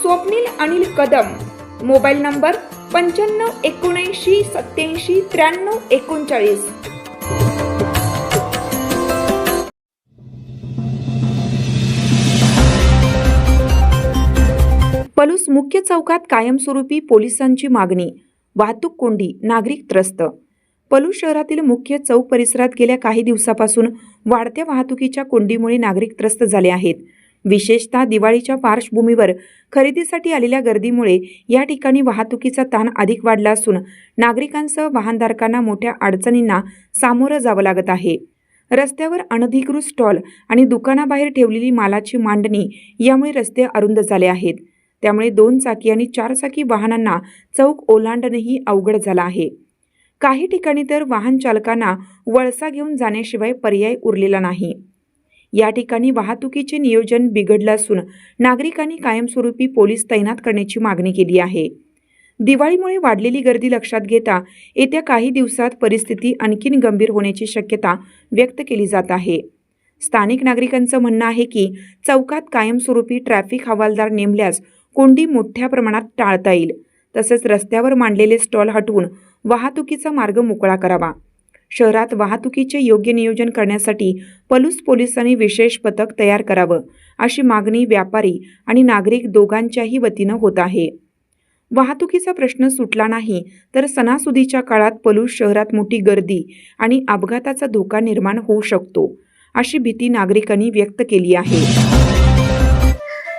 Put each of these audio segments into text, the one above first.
Swapnil Anil Kadam. Mobile number पंच्याण्णव एकोणऐंशी सत्याऐंशी त्र्याण्णव एकोणचाळीस. पलूस मुख्य चौकात कायमस्वरूपी पोलिसांची मागणी. वाहतूक कोंडी नागरिक त्रस्त. पलूस शहरातील मुख्य चौक परिसरात गेल्या काही दिवसापासून वाढत्या वाहतुकीच्या कोंडीमुळे नागरिक त्रस्त झाले आहेत. विशेषतः दिवाळीच्या पार्श्वभूमीवर खरेदीसाठी आलेल्या गर्दीमुळे या ठिकाणी वाहतुकीचा ताण अधिक वाढला असून नागरिकांसह वाहनधारकांना मोठ्या अडचणींना सामोरं जावं लागत आहे. रस्त्यावर अनधिकृत स्टॉल आणि दुकानाबाहेर ठेवलेली मालाची मांडणी यामुळे रस्ते अरुंद झाले आहेत. त्यामुळे दोन चाकी आणि चार चाकी वाहनांना चौक ओलांडणंही अवघड झालं आहे. काही ठिकाणी तर वाहन चालकांना वळसा घेऊन जाण्याशिवाय पर्याय उरलेला नाही. या ठिकाणी वाहतुकीचे नियोजन बिघडलं असून नागरिकांनी कायमस्वरूपी पोलीस तैनात करण्याची मागणी केली आहे. दिवाळीमुळे वाढलेली गर्दी लक्षात घेता येत्या काही दिवसात परिस्थिती आणखीन गंभीर होण्याची शक्यता व्यक्त केली जात आहे. स्थानिक नागरिकांचं म्हणणं आहे की चौकात कायमस्वरूपी ट्रॅफिक हवालदार नेमल्यास कोंडी मोठ्या प्रमाणात टाळता येईल. तसेच रस्त्यावर मांडलेले स्टॉल हटवून वाहतुकीचा मार्ग मोकळा करावा. शहरात वाहतुकीचे योग्य नियोजन करण्यासाठी पलूस पोलिसांनी विशेष पथक तयार करावं अशी मागणी व्यापारी आणि नागरिक दोघांच्याही वतीनं होत आहे. वाहतुकीचा प्रश्न सुटला नाही तर सणासुदीच्या काळात पलूस शहरात मोठी गर्दी आणि अपघाताचा धोका निर्माण होऊ शकतो अशी भीती नागरिकांनी व्यक्त केली आहे.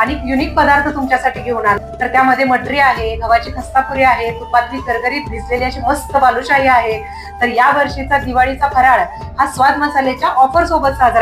आणि युनिक पदार्थ तुमच्यासाठी घेऊन आले. तर त्यामध्ये मटरी आहे गव्हाची खस्तापुरी आहे तुपातली गरगरीत भिजलेली अशी मस्त बालुशाही आहे. तर या वर्षीचा दिवाळीचा फराळ हा स्वाद मसाल्याच्या ऑफर सोबत साजरा